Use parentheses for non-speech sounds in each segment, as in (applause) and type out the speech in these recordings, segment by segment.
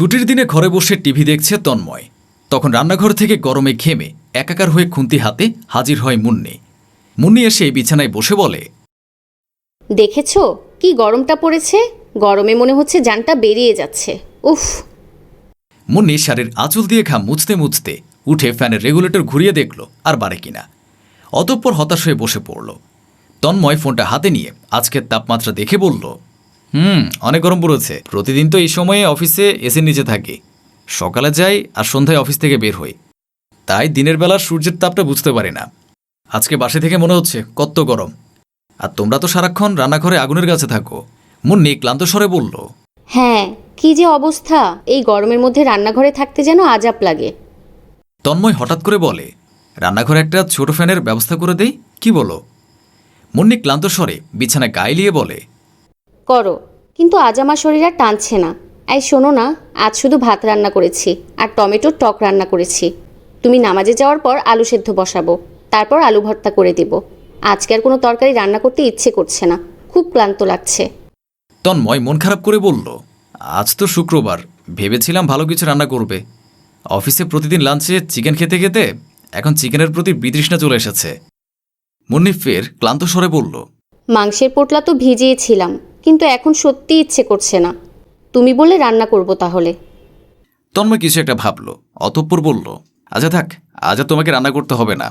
ছুটির দিনে ঘরে বসে টিভি দেখছে তন্ময়। তখন রান্নাঘর থেকে গরমে ঘেমে একাকার হয়ে খুন্তি হাতে হাজির হয় মুন্নি। মুন্নি এসে বিছানায় বসে বলে দেখেছ? কি গরমটা পড়েছে? গরমে মনে হচ্ছে যানটা বেরিয়ে যাচ্ছে। উফ! মুন্নি শাড়ির আঁচল দিয়ে ঘাম মুছতে মুছতে উঠে ফ্যানের রেগুলেটর ঘুরিয়ে দেখল আর বাড়ে কিনা অতঃপর হতাশ হয়ে বসে পড়ল। তন্ময় ফোনটা হাতে নিয়ে আজকের তাপমাত্রা দেখে বলল হুম অনেক গরম পড়েছে। প্রতিদিন তো এই সময়ে অফিসে এসির নিচে থাকি। সকালে যাই আর সন্ধ্যায় অফিস থেকে বের হই। তাই দিনের বেলা সূর্যের তাপটা বুঝতে পারি না। আজকে বাসে থেকে মনে হচ্ছে কত গরম। আর তোমরা তো সারাক্ষণ রান্নাঘরে আগুনের কাছে থাকো। মুন্নি ক্লান্ত স্বরে বলল হ্যাঁ কি যে অবস্থা। এই গরমের মধ্যে রান্নাঘরে থাকতে যেন আজাব লাগে। তন্ময় হঠাৎ করে বলে রান্নাঘরে একটা ছোট ফ্যানের ব্যবস্থা করে দেই? কি বলো? মুন্নি ক্লান্ত স্বরে বিছানায় গায়ে লিয়ে বলে করো। কিন্তু আজ আমার শরীর আর টানছে না। এই শোনো না আজ শুধু ভাত রান্না করেছি আর টমেটোর টক রান্না করেছি। তুমি নামাজে যাওয়ার পর আলু সেদ্ধ বসাবো তারপর আলু ভর্তা করে দেব। আজকে আর কোনো তরকারি রান্না করতে ইচ্ছে করছে না খুব ক্লান্ত লাগছে। তন্ময় মন খারাপ করে বলল আজ তো শুক্রবার ভেবেছিলাম ভালো কিছু রান্না করবে। অফিসে প্রতিদিন লাঞ্চে চিকেন খেতে খেতে এখন চিকেনের প্রতি বিতৃষ্ণা চলে এসেছে। মুন্নি ফের ক্লান্ত স্বরে বলল মাংসের পোটলা তো ভিজিয়েছিলাম কিন্তু এখন সত্যি ইচ্ছে করছে না। তুমি বলে রান্না করব তাহলে। তন্ময় কিছু একটা ভাবল অতঃপর বলল আচ্ছা থাক আজ আর তোমাকে রান্না করতে হবে না।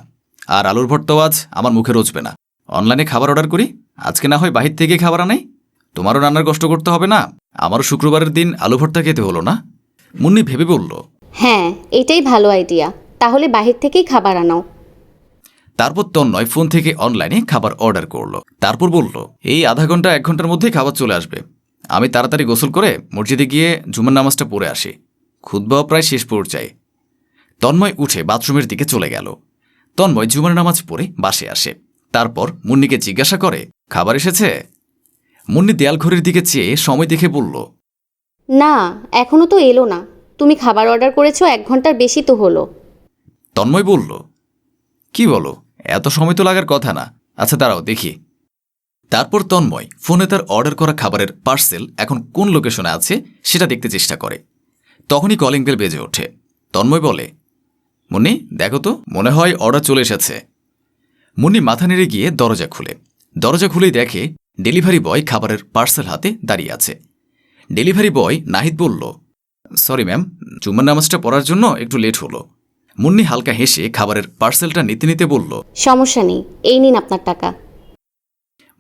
আর আলুর ভর্তাও আজ আমার মুখে রোচবে না। অনলাইনে খাবার অর্ডার করি আজকে না হয় বাহির থেকে খাবার আনাই। তোমারও রান্নার কষ্ট করতে হবে না আমারও শুক্রবারের দিন আলু ভর্তা খেতে হলো না। মুন্নি ভেবে বলল হ্যাঁ এটাই ভালো আইডিয়া তাহলে বাহির থেকেই খাবার আনাও। তারপর তন্ময় ফোন থেকে অনলাইনে খাবার অর্ডার করল। তারপর বলল এই আধা ঘণ্টা এক ঘণ্টার মধ্যেই খাবার চলে আসবে। আমি তাড়াতাড়ি গোসল করে মসজিদে গিয়ে জুমার নামাজটা পড়ে আসি। খুদ্বাও প্রায় শেষ পর্যায়ে। তন্ময় উঠে বাথরুমের দিকে চলে গেল। তন্ময় জুমার নামাজ পড়ে বাসে আসে। তারপর মুন্নিকে জিজ্ঞাসা করে খাবার এসেছে? মুন্নি দেয়াল ঘড়ির দিকে চেয়ে সময় দেখে বলল না এখনও তো এলো না। তুমি খাবার অর্ডার করেছ এক ঘণ্টার বেশি তো হলো। তন্ময় বলল কি বলো? এত সময় তো লাগার কথা না। আচ্ছা দাঁড়াও, দেখি। তারপর তন্ময় ফোনে তার অর্ডার করা খাবারের পার্সেল এখন কোন লোকেশনে আছে সেটা দেখতে চেষ্টা করে। তখনই কলিং বেল বেজে ওঠে। তন্ময় বলে, মুন্নি, দেখো তো, মনে হয় অর্ডার চলে এসেছে। মুন্নি মাথা নেড়ে গিয়ে দরজা খুলে। দরজা খুলেই দেখে ডেলিভারি বয় খাবারের পার্সেল হাতে দাঁড়িয়ে আছে। ডেলিভারি বয় নাহিদ বলল, সরি ম্যাম জুম্মার নামাজটা পড়ার জন্য একটু লেট হলো। মুন্নি হালকা হেসে খাবারের পার্সেলটা নিতে নিতে বলল সমস্যা নেই এই নিন আপনার টাকা।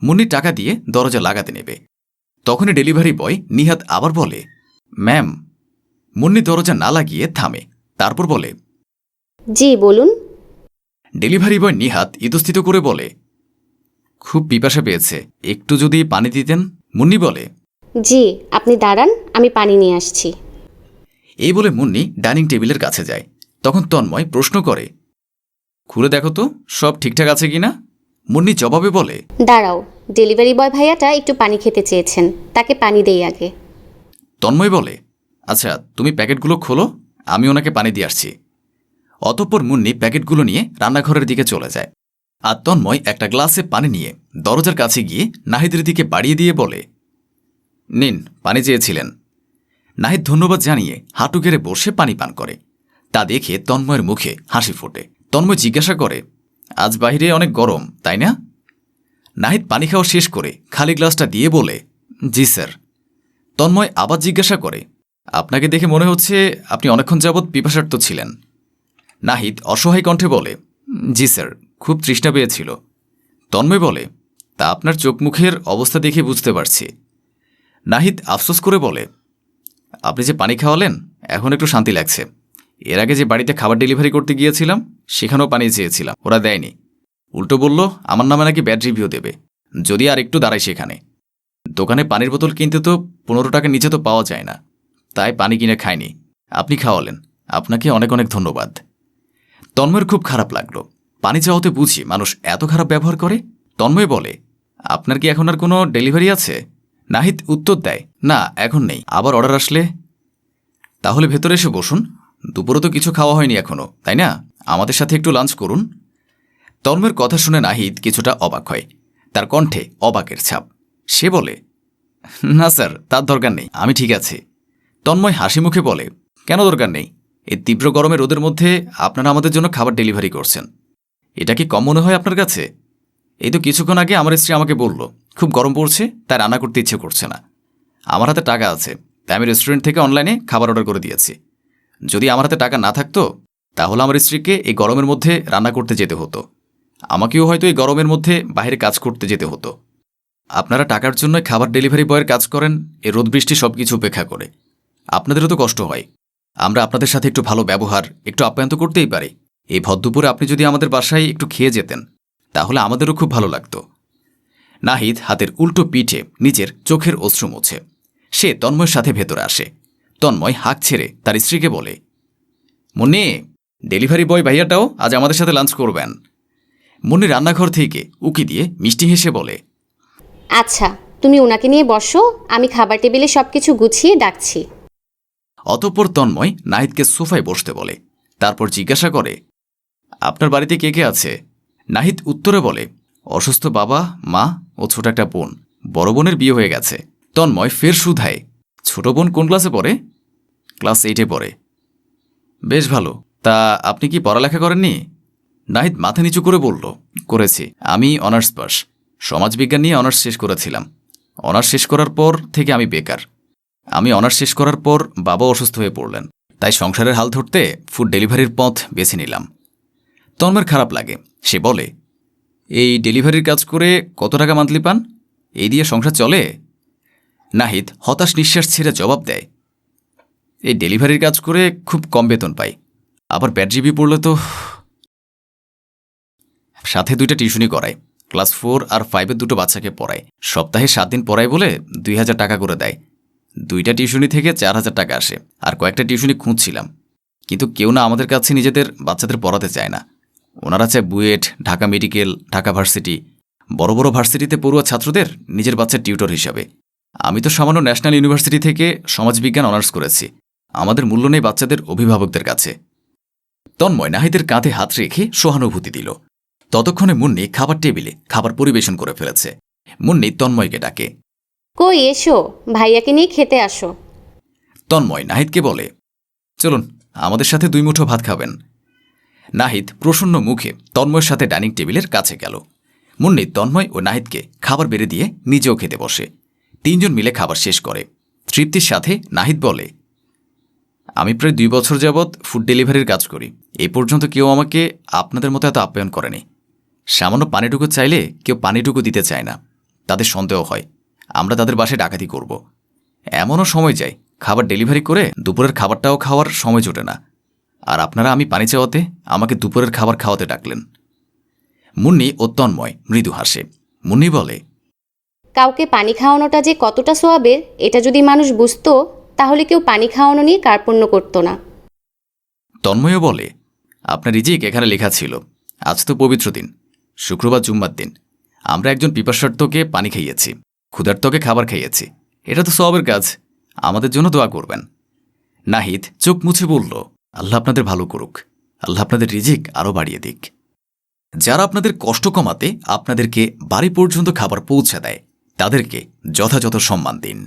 মুন্নি টাকা দিয়ে দরজা লাগাতে নেবে। তখনই ডেলিভারি বয় নিহাত আবার বলে ম্যাম। মুন্নি দরজা না লাগিয়ে থামে তারপর বলে জি বলুন। ডেলিভারি বয় নিহাত ইতস্থিত করে বলে খুব পিপাসা পেয়েছে একটু যদি পানি দিতেন? মুন্নি বলে জি আপনি দাঁড়ান আমি পানি নিয়ে আসছি। এই বলে মুন্নি ডাইনিং টেবিলের কাছে যায়। তখন তন্ময় প্রশ্ন করে খুলে দেখো তো সব ঠিকঠাক আছে কিনা মুন্নি জবাবে বলে দাঁড়াও ডেলিভারি বয় ভাইয়াটা একটু পানি খেতে চেয়েছেন তাকে পানি দেই আগে। তন্ময় বলে আচ্ছা তুমি প্যাকেটগুলো খোলো আমি ওনাকে পানি দিয়ে আসছি। অতঃপর মুন্নি প্যাকেটগুলো নিয়ে রান্নাঘরের দিকে চলে যায়। আর তন্ময় একটা গ্লাসে পানি নিয়ে দরজার কাছে গিয়ে নাহিদের দিকে বাড়িয়ে দিয়ে বলে নিন পানি চেয়েছিলেন। নাহিদ ধন্যবাদ জানিয়ে হাঁটু গেড়ে বসে পানি পান করে। তা দেখে তন্ময়ের মুখে হাসি ফোটে। তন্ময় জিজ্ঞাসা করে, আজ বাইরে অনেক গরম, তাই না? নাহিদ পানি খাওয়া শেষ করে খালি গ্লাসটা দিয়ে বলে, জি, স্যার। তন্ময় আবার জিজ্ঞাসা করে, আপনাকে দেখে মনে হচ্ছে আপনি অনেকক্ষণ যাবৎ পিপাসার্থ ছিলেন। নাহিদ অসহায় কণ্ঠে বলে, জি, স্যার, খুব তৃষ্ণা পেয়েছিল। তন্ময় বলে, তা আপনার চোখ মুখের অবস্থা দেখে বুঝতে পারছি। নাহিদ আফসোস করে বলে, আপনি যে পানি খাওয়ালেন, এখন একটু শান্তি লাগছে। এর আগে যে বাড়িতে খাবার ডেলিভারি করতে গিয়েছিলাম, সেখানেও পানি চেয়েছিলাম। ওরা দেয়নি। উল্টো বলল, আমার নামে নাকি ব্যাড রিভিউ দেবে। যদি আর একটু দাঁড়াই সেখানে। দোকানে পানির বোতল কিনতে তো পনেরো টাকা নিচে তো পাওয়া যায় না। তাই পানি কিনে খায়নি আপনি খাওয়ালেন। আপনাকে অনেক অনেক ধন্যবাদ। তন্ময়ের খুব খারাপ লাগল। পানি চাওয়াতে বুঝি মানুষ এত খারাপ ব্যবহার করে। তন্ময় বলে, আপনার কি এখন আর কোনো ডেলিভারি আছে? নাহিদ উত্তর দেয়, না, এখন নেই। আবার অর্ডার আসলে? তাহলে ভেতরে এসে বসুন। দুপুরে তো কিছু খাওয়া হয়নি এখনও, তাই না? আমাদের সাথে একটু লাঞ্চ করুন। তন্ময়ের কথা শুনে নাহিদ কিছুটা অবাক হয়। তার কণ্ঠে অবাকের ছাপ। সে বলে, না স্যার, তার দরকার নেই, আমি ঠিক আছি। তন্ময় হাসি মুখে বলে, কেন দরকার নেই? এই তীব্র গরমে রোদের মধ্যে আপনারা আমাদের জন্য খাবার ডেলিভারি করছেন। এটা কি কম মনে হয় আপনার কাছে? এই তো কিছুক্ষণ আগে আমার স্ত্রী আমাকে বলল, খুব গরম পড়ছে, তাই রান্না করতে ইচ্ছে করছে না। আমার হাতে টাকা আছে, তাই আমি রেস্টুরেন্ট থেকে অনলাইনে খাবার অর্ডার করে দিয়েছি। যদি আমার হাতে টাকা না থাকতো, তাহলে আমার স্ত্রীকে এই গরমের মধ্যে রান্না করতে যেতে হতো। আমাকেও হয়তো এই গরমের মধ্যে বাইরে কাজ করতে যেতে হতো। আপনারা টাকার জন্য খাবার ডেলিভারি বয়ের কাজ করেন এ রোদ বৃষ্টি সব কিছু উপেক্ষা করে। আপনাদেরও তো কষ্ট হয়। আমরা আপনাদের সাথে একটু ভালো ব্যবহার, একটু আপ্যায়ন করতেই পারি। এই ভদ্রপুরে আপনি যদি আমাদের বাসায় একটু খেয়ে যেতেন, তাহলে আমাদেরও খুব ভালো লাগতো। নাহিদ হাতের উল্টো পিঠে নিজের চোখের অশ্রু মুছে। সে তন্ময়ের সাথে ভেতরে আসে। তন্ময় হাঁক ছেড়ে তার স্ত্রীকে বলে মুন্নি ডেলিভারি বয় ভাইয়াটাও আজ আমাদের সাথে লাঞ্চ করবেন। মুন্নি রান্নাঘর থেকে উকি দিয়ে মিষ্টি হেসে বলে আচ্ছা তুমি ওনাকে নিয়ে বসো আমি খাবার টেবিলে সব কিছু গুছিয়ে ডাকছি। অতঃপর তন্ময় নাহিদকে সোফায় বসতে বলে তারপর জিজ্ঞাসা করে আপনার বাড়িতে কে কে আছে? নাহিদ উত্তরে বলে অসুস্থ বাবা মা ও ছোট একটা বোন বড় বোনের বিয়ে হয়ে গেছে। তন্ময় ফের শুধায় ছোট বোন কোন ক্লাসে পড়ে? ক্লাস এইটে পড়ে। বেশ ভালো। তা আপনি কি পড়ালেখা করেননি? নাহিদ মাথা নিচু করে বলল, করেছি। আমি অনার্স পাস। সমাজবিজ্ঞান নিয়ে অনার্স শেষ করেছিলাম। অনার্স শেষ করার পর থেকে আমি বেকার। আমি অনার্স শেষ করার পর বাবা অসুস্থ হয়ে পড়লেন। তাই সংসারের হাল ধরতে ফুড ডেলিভারির পথ বেছে নিলাম। তন্মের খারাপ লাগে। সে বলে, এই ডেলিভারির কাজ করে কত টাকা মান্থলি পান? এই দিয়ে সংসার চলে? নাহিদ হতাশ নিঃশ্বাস ছেড়ে জবাব দেয়, এই ডেলিভারির কাজ করে খুব কম বেতন পাই। আবার ব্যাটজিবি পড়লে তো (sighs) সাথে দুইটা টিউশনি করায়, ক্লাস ফোর আর ফাইভের দুটো বাচ্চাকে পড়ায়। সপ্তাহে সাত দিন পড়ায় বলে দুই হাজার টাকা করে দেয়। দুইটা টিউশনি থেকে চার হাজার টাকা আসে, আর কয়েকটা টিউশনি খুঁজছিলাম। কিন্তু কেউ না আমাদের কাছে নিজেদের বাচ্চাদের পড়াতে চায় না। ওনারা চায় বুয়েট, ঢাকা মেডিকেল, ঢাকা ভার্সিটি। বড় বড় ভার্সিটিতে পড়ুয়া ছাত্রদের নিজের বাচ্চার টিউটর হিসাবে। আমি তো সামান্য ন্যাশনাল ইউনিভার্সিটি থেকে সমাজবিজ্ঞান অনার্স করেছি। আমাদের মূল্য নেই বাচ্চাদের অভিভাবকদের কাছে। তন্ময় নাহিদের কাঁধে হাত রেখে সহানুভূতি দিল। ততক্ষণে মুন্নি খাবার টেবিলে খাবার পরিবেশন করে ফেলেছে। মুন্নি তন্ময়কে ডাকে। কই এসো ভাইয়াকে নিয়ে খেতে আসো। তন্ময় নাহিদকে বলে চলুন আমাদের সাথে দুই মুঠো ভাত খাবেন। নাহিদ প্রসন্ন মুখে তন্ময়ের সাথে ডাইনিং টেবিলের কাছে গেল। মুন্নি তন্ময় ও নাহিদকে খাবার বেড়ে দিয়ে নিজেও খেতে বসে। তিনজন মিলে খাবার শেষ করে। তৃপ্তির সাথে নাহিদ বলে, আমি প্রায় দুই বছর যাবৎ ফুড ডেলিভারির কাজ করি। এই পর্যন্ত কেউ আমাকে আপনাদের মতো এত আপ্যায়ন করেনি। সামান্য পানিটুকু চাইলে কেউ পানিটুকু দিতে চায় না। তাদের সন্দেহ হয়, আমরা তাদের বাসায় ডাকাতি করব। এমনও সময় যায়, খাবার ডেলিভারি করে দুপুরের খাবারটাও খাওয়ার সময় জোটে না। আর আপনারা আমি পানি চাওয়াতে আমাকে দুপুরের খাবার খাওয়াতে ডাকলেন। মুন্নি ও তন্ময় মৃদু হাসে। মুন্নি বলে কাউকে পানি খাওয়ানোটা যে কতটা সোয়াবের, এটা যদি মানুষ বুঝত, তাহলে কেউ পানি খাওয়ানো নিয়ে কার্পণ্য করতো না। তন্ময়ও বলে, আপনার রিজিক এখানে লেখা ছিল। আজ তো পবিত্র দিন। শুক্রবার জুম্মার দিন। আমরা একজন পিপাসার্থকে পানি খাইয়েছি, ক্ষুধার্তকে খাবার খাইয়েছি। এটা তো সবের কাজ। আমাদের জন্য দোয়া করবেন। নাহিদ চোখ মুছে বলল, আল্লাহ আপনাদের ভালো করুক। আল্লাহ আপনাদের রিজিক আরও বাড়িয়ে দিক। যারা আপনাদের কষ্ট কমাতে আপনাদেরকে বাড়ি পর্যন্ত খাবার পৌঁছে দেয় তাদেরকে যথাযথ সম্মান দিন।